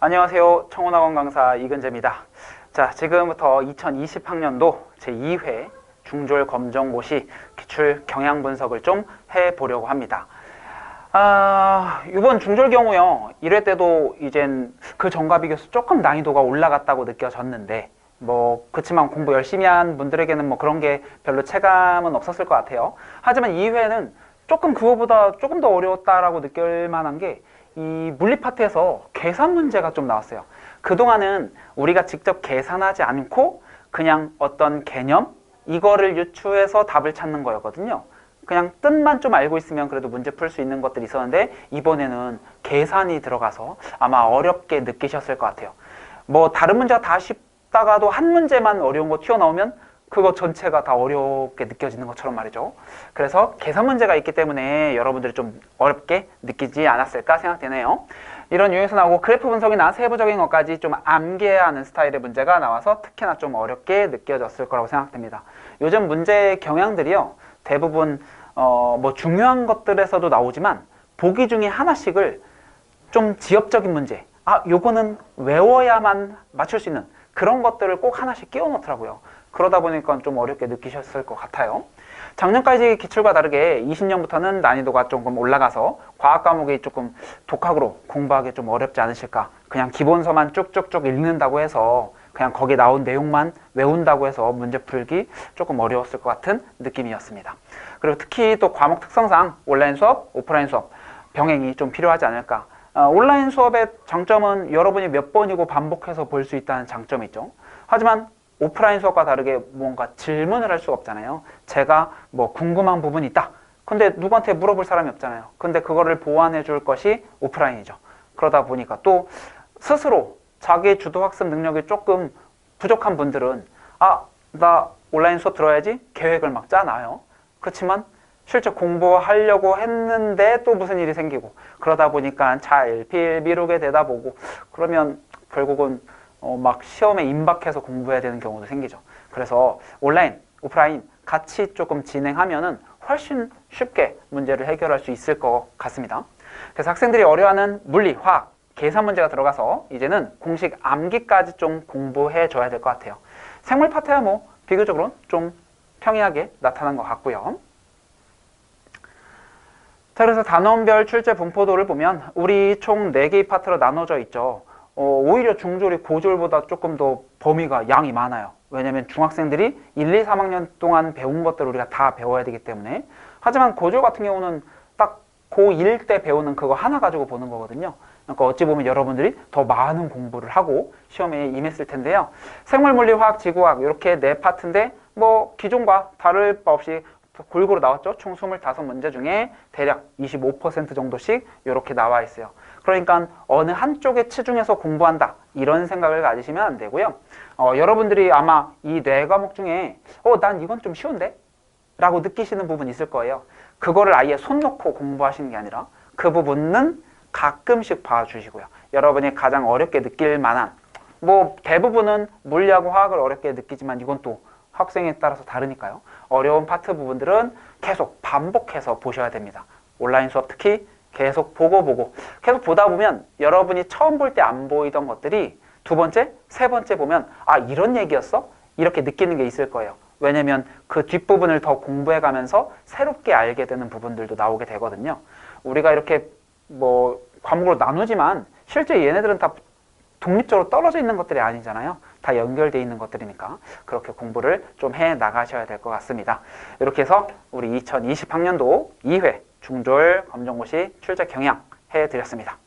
안녕하세요. 청원학원 강사 이근재입니다. 자, 지금부터 2020학년도 제2회 중졸 검정고시 기출 경향 분석을 좀 해보려고 합니다. 아, 이번 중졸 경우요. 1회 때도 이젠 그 전과 비교해서 조금 난이도가 올라갔다고 느껴졌는데 뭐 그렇지만 공부 열심히 한 분들에게는 뭐 그런 게 별로 체감은 없었을 것 같아요. 하지만 2회는 조금 그거보다 조금 더 어려웠다라고 느낄 만한 게 이 물리 파트에서 계산 문제가 좀 나왔어요. 그동안은 우리가 직접 계산하지 않고 그냥 어떤 개념 이거를 유추해서 답을 찾는 거였거든요. 그냥 뜻만 좀 알고 있으면 그래도 문제 풀 수 있는 것들이 있었는데 이번에는 계산이 들어가서 아마 어렵게 느끼셨을 것 같아요. 뭐 다른 문제가 다 쉽다가도 한 문제만 어려운 거 튀어나오면 그거 전체가 다 어렵게 느껴지는 것처럼 말이죠. 그래서 계산 문제가 있기 때문에 여러분들이 좀 어렵게 느끼지 않았을까 생각되네요. 이런 유형에서 나오고 그래프 분석이나 세부적인 것까지 좀 암기하는 스타일의 문제가 나와서 특히나 좀 어렵게 느껴졌을 거라고 생각됩니다. 요즘 문제 경향들이요. 대부분 어, 뭐 중요한 것들에서도 나오지만 보기 중에 하나씩을 좀 지엽적인 문제. 아, 요거는 외워야만 맞출 수 있는 그런 것들을 꼭 하나씩 끼워 넣더라고요. 그러다 보니까 좀 어렵게 느끼셨을 것 같아요. 작년까지 기출과 다르게 20년부터는 난이도가 조금 올라가서 과학 과목이 조금 독학으로 공부하기 좀 어렵지 않으실까. 그냥 기본서만 쭉쭉쭉 읽는다고 해서 그냥 거기에 나온 내용만 외운다고 해서 문제 풀기 조금 어려웠을 것 같은 느낌이었습니다. 그리고 특히 또 과목 특성상 온라인 수업, 오프라인 수업 병행이 좀 필요하지 않을까. 어, 온라인 수업의 장점은 여러분이 몇 번이고 반복해서 볼 수 있다는 장점이 있죠. 하지만 오프라인 수업과 다르게 뭔가 질문을 할 수가 없잖아요. 제가 뭐 궁금한 부분이 있다. 근데 누구한테 물어볼 사람이 없잖아요. 근데 그거를 보완해 줄 것이 오프라인이죠. 그러다 보니까 또 스스로 자기 주도 학습 능력이 조금 부족한 분들은 아, 나 온라인 수업 들어야지 계획을 막 짜놔요. 그렇지만 실제 공부하려고 했는데 또 무슨 일이 생기고 그러다 보니까 차일필 미루게 되다 보고 그러면 결국은 어, 막 시험에 임박해서 공부해야 되는 경우도 생기죠. 그래서 온라인, 오프라인 같이 조금 진행하면은 훨씬 쉽게 문제를 해결할 수 있을 것 같습니다. 그래서 학생들이 어려워하는 물리, 화학, 계산 문제가 들어가서 이제는 공식 암기까지 좀 공부해 줘야 될 것 같아요. 생물 파트야 뭐 비교적으로 좀 평이하게 나타난 것 같고요. 자, 그래서 단원별 출제 분포도를 보면 우리 총 4개의 파트로 나눠져 있죠. 어, 오히려 중졸이 고졸보다 조금 더 범위가 양이 많아요. 왜냐하면 중학생들이 1, 2, 3학년 동안 배운 것들을 우리가 다 배워야 되기 때문에 하지만 고졸 같은 경우는 딱 고1 때 배우는 그거 하나 가지고 보는 거거든요. 그러니까 어찌 보면 여러분들이 더 많은 공부를 하고 시험에 임했을 텐데요. 생물, 물리, 화학, 지구화학 이렇게 네 파트인데 뭐 기존과 다를 바 없이 골고루 나왔죠. 총 25문제 중에 대략 25% 정도씩 이렇게 나와 있어요. 그러니까 어느 한쪽에 치중해서 공부한다 이런 생각을 가지시면 안 되고요. 어, 여러분들이 아마 이 네 과목 중에 어, 난 이건 좀 쉬운데? 라고 느끼시는 부분 있을 거예요. 그거를 아예 손 놓고 공부하시는 게 아니라 그 부분은 가끔씩 봐주시고요. 여러분이 가장 어렵게 느낄 만한 뭐 대부분은 물리하고 화학을 어렵게 느끼지만 이건 또 학생에 따라서 다르니까요. 어려운 파트 부분들은 계속 반복해서 보셔야 됩니다. 온라인 수업 특히 계속 보고 보고 계속 보다 보면 여러분이 처음 볼 때 안 보이던 것들이 두 번째, 세 번째 보면 아 이런 얘기였어? 이렇게 느끼는 게 있을 거예요. 왜냐면 그 뒷부분을 더 공부해 가면서 새롭게 알게 되는 부분들도 나오게 되거든요. 우리가 이렇게 뭐 과목으로 나누지만 실제 얘네들은 다 독립적으로 떨어져 있는 것들이 아니잖아요. 다 연결되어 있는 것들이니까 그렇게 공부를 좀 해 나가셔야 될 것 같습니다. 이렇게 해서 우리 2020학년도 2회 중졸 검정고시 출제 경향 해드렸습니다.